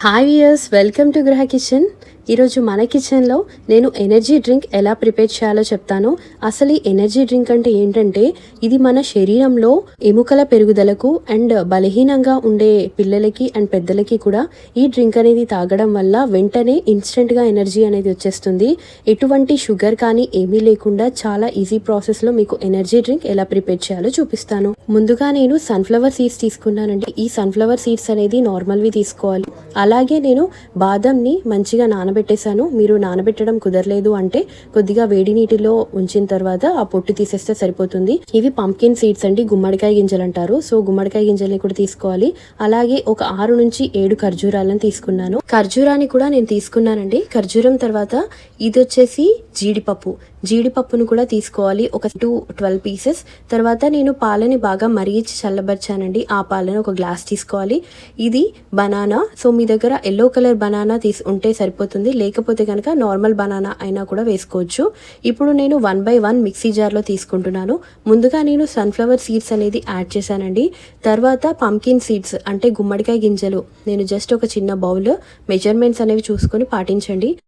Hi viewers welcome to Gruha kitchen ఈరోజు మన కిచెన్లో నేను ఎనర్జీ డ్రింక్ ఎలా ప్రిపేర్ చేయాలో చెప్తాను. అసలు ఈ ఎనర్జీ డ్రింక్ అంటే ఏంటంటే ఇది మన శరీరంలో ఎముకల పెరుగుదలకు అండ్ బలహీనంగా ఉండే పిల్లలకి అండ్ పెద్దలకి కూడా ఈ డ్రింక్ అనేది తాగడం వల్ల వెంటనే ఇన్స్టెంట్గా ఎనర్జీ అనేది వచ్చేస్తుంది. ఎటువంటి షుగర్ కానీ ఏమీ లేకుండా చాలా ఈజీ ప్రాసెస్లో మీకు ఎనర్జీ డ్రింక్ ఎలా ప్రిపేర్ చేయాలో చూపిస్తాను. ముందుగా నేను సన్ఫ్లవర్ సీడ్స్ తీసుకున్నానండి. ఈ సన్ఫ్లవర్ సీడ్స్ అనేది నార్మల్వి తీసుకోవాలి. అలాగే నేను బాదంని మంచిగా నానబెట్టేశాను. మీరు నానబెట్టడం కుదరలేదు అంటే కొద్దిగా వేడి నీటిలో ఉంచిన తర్వాత ఆ పొట్టు తీసేస్తే సరిపోతుంది. ఇవి పంకిన్ సీడ్స్ అండి గుమ్మడికాయ గింజలు అంటారు. సో గుమ్మడికాయ గింజల్ని కూడా తీసుకోవాలి. అలాగే ఒక ఆరు నుంచి ఏడు ఖర్జూరాలను తీసుకున్నాను. ఖర్జూరాన్ని కూడా నేను తీసుకున్నానండి. ఖర్జూరం తర్వాత ఇది వచ్చేసి జీడిపప్పు. జీడిపప్పును కూడా తీసుకోవాలి. ఒక టూ ట్వెల్వ్ పీసెస్. తర్వాత నేను పాలని బాగా మరిగించి చల్లబరిచానండి. ఆ పాలను ఒక గ్లాస్ తీసుకోవాలి. ఇది బనానా. సో మీ దగ్గర ఎల్లో కలర్ బనానా తీసి ఉంటే సరిపోతుంది. లేకపోతే కనుక నార్మల్ బనానా అయినా కూడా వేసుకోవచ్చు. ఇప్పుడు నేను వన్ బై వన్ మిక్సీ జార్లో తీసుకుంటున్నాను. ముందుగా నేను సన్ఫ్లవర్ సీడ్స్ అనేది యాడ్ చేశానండి. తర్వాత పంకిన్ సీడ్స్ అంటే గుమ్మడికాయ గింజలు. నేను జస్ట్ ఒక చిన్న బౌల్ మెజర్మెంట్స్ అనేవి చూసుకొని పాటించండి.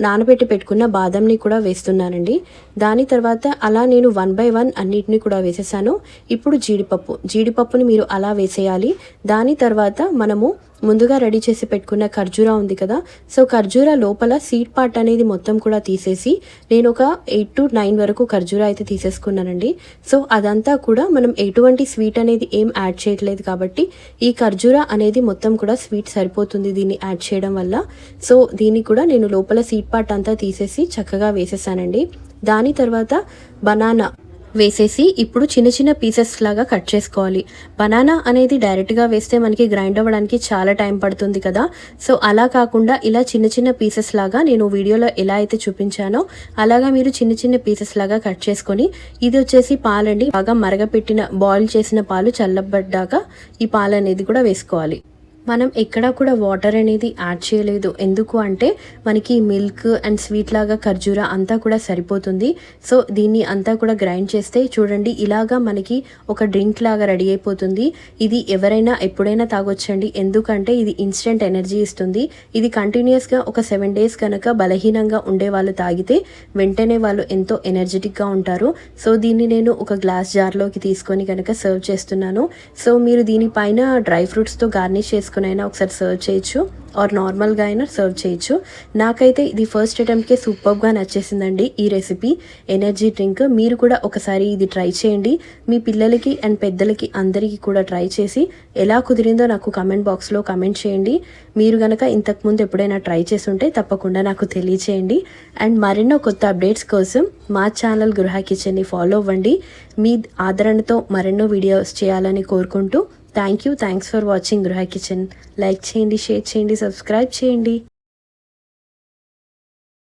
నానబెట్టి పెట్టుకున్న బాదంని కూడా వేస్తున్నానండి. దాని తర్వాత అలా నేను వన్ బై వన్ అన్నిటిని కూడా వేసేసాను. ఇప్పుడు జీడిపప్పు. జీడిపప్పుని మీరు అలా వేసేయాలి. దాని తర్వాత మనము ముందుగా రెడీ చేసి పెట్టుకున్న ఖర్జూరా ఉంది కదా. సో ఖర్జూరా లోపల సీడ్ పార్ట్ అనేది మొత్తం కూడా తీసేసి నేను ఒక ఎయిట్ టు నైన్ వరకు ఖర్జూరా అయితే తీసేసుకున్నానండి. సో అదంతా కూడా మనం ఎటువంటి స్వీట్ అనేది ఏం యాడ్ చేయట్లేదు కాబట్టి ఈ ఖర్జూరా అనేది మొత్తం కూడా స్వీట్ సరిపోతుంది దీన్ని యాడ్ చేయడం వల్ల. సో దీన్ని కూడా నేను లోపల సీడ్ పార్ట్ అంతా తీసేసి చక్కగా వేసేసానండి. దాని తర్వాత బనానా. వేసేసి ఇప్పుడు చిన్న చిన్న పీసెస్ లాగా కట్ చేసుకోవాలి. బనానా అనేది డైరెక్ట్గా వేస్తే మనకి గ్రైండ్ అవ్వడానికి చాలా టైం పడుతుంది కదా. సో అలా కాకుండా ఇలా చిన్న చిన్న పీసెస్ లాగా నేను వీడియోలో ఎలా అయితే చూపించానో అలాగా మీరు చిన్న చిన్న పీసెస్ లాగా కట్ చేసుకొని ఇది వచ్చేసి పాలండి. బాగా మరగపెట్టిన బాయిల్ చేసిన పాలు చల్లబడ్డాక ఈ పాలు అనేది కూడా వేసుకోవాలి. మనం ఎక్కడా కూడా వాటర్ అనేది యాడ్ చేయలేదు. ఎందుకు అంటే మనకి మిల్క్ అండ్ స్వీట్ లాగా ఖర్జూరా అంతా కూడా సరిపోతుంది. సో దీన్ని అంతా కూడా గ్రైండ్ చేస్తే చూడండి ఇలాగా మనకి ఒక డ్రింక్ లాగా రెడీ అయిపోతుంది. ఇది ఎవరైనా ఎప్పుడైనా తాగొచ్చండి. ఎందుకంటే ఇది ఇన్స్టెంట్ ఎనర్జీ ఇస్తుంది. ఇది కంటిన్యూస్గా ఒక సెవెన్ డేస్ కనుక బలహీనంగా ఉండే వాళ్ళు తాగితే వెంటనే వాళ్ళు ఎంతో ఎనర్జెటిక్గా ఉంటారు. సో దీన్ని నేను ఒక గ్లాస్ జార్లోకి తీసుకొని కనుక సర్వ్ చేస్తున్నాను. సో మీరు దీనిపైన డ్రై ఫ్రూట్స్తో గార్నిష్ చేసుకుని అయినా ఒకసారి సర్వ్ చేయొచ్చు ఆర్ నార్మల్గా అయినా సర్వ్ చేయొచ్చు. నాకైతే ఇది ఫస్ట్ అటెంప్ట్కే సూపర్గా నచ్చేసిందండి ఈ రెసిపీ ఎనర్జీ డ్రింక్ మీరు కూడా ఒకసారి ఇది ట్రై చేయండి. మీ పిల్లలకి అండ్ పెద్దలకి అందరికీ కూడా ట్రై చేసి ఎలా కుదిరిందో నాకు కమెంట్ బాక్స్లో కమెంట్ చేయండి. మీరు కనుక ఇంతకుముందు ఎప్పుడైనా ట్రై చేసి ఉంటే తప్పకుండా నాకు తెలియచేయండి. అండ్ మరెన్నో కొత్త అప్డేట్స్ కోసం మా ఛానల్ గృహ కిచెన్ని ఫాలో అవ్వండి. మీ ఆదరణతో మరెన్నో వీడియోస్ చేయాలని కోరుకుంటూ thank you thanks for watching Gruha kitchen like చేయండి షేర్ చేయండి సబ్స్క్రైబ్ చేయండి.